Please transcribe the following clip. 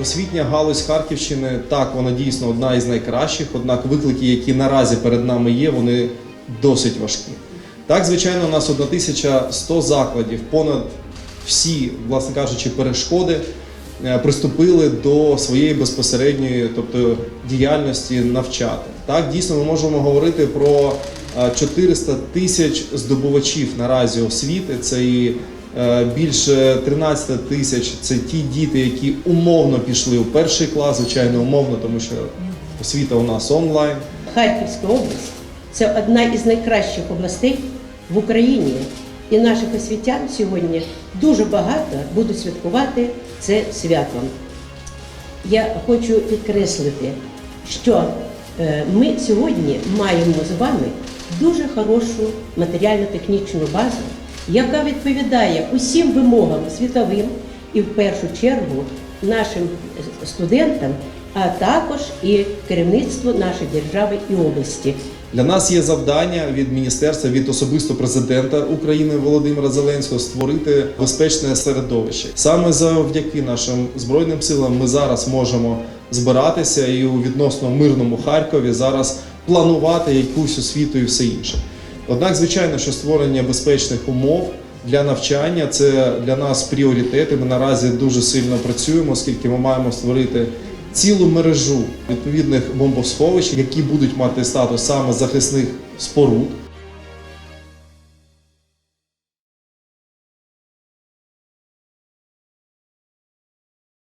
Освітня галузь Харківщини так, вона дійсно одна із найкращих, однак виклики, які наразі перед нами є, вони досить важкі. Так, звичайно, у нас 1100 закладів, понад всі, власне кажучи, перешкоди е, приступили до своєї безпосередньої, тобто діяльності навчати. Так, дійсно, ми можемо говорити про е, 400 тисяч здобувачів наразі освіти. Це і е, більше 13 тисяч це ті діти, які умовно пішли у перший клас, звичайно, умовно, тому що освіта у нас онлайн. Харківська область це одна із найкращих областей в Україні. І наших освітян сьогодні дуже багато будуть святкувати це свято. Я хочу підкреслити, що е, ми сьогодні маємо з вами дуже хорошу матеріально-технічну базу, яка відповідає усім вимогам світовим і в першу чергу нашим студентам, а також і керівництву нашої держави і області. Для нас є завдання від міністерства, від особисто президента України Володимира Зеленського створити безпечне середовище. Саме завдяки нашим збройним силам ми зараз можемо збиратися і у відносно мирному Харкові зараз планувати якусь освіту і все інше. Однак, звичайно, що створення безпечних умов для навчання це для нас пріоритет. і Ми наразі дуже сильно працюємо, оскільки ми маємо створити цілу мережу відповідних бомбосховищ, які будуть мати статус саме захисних споруд.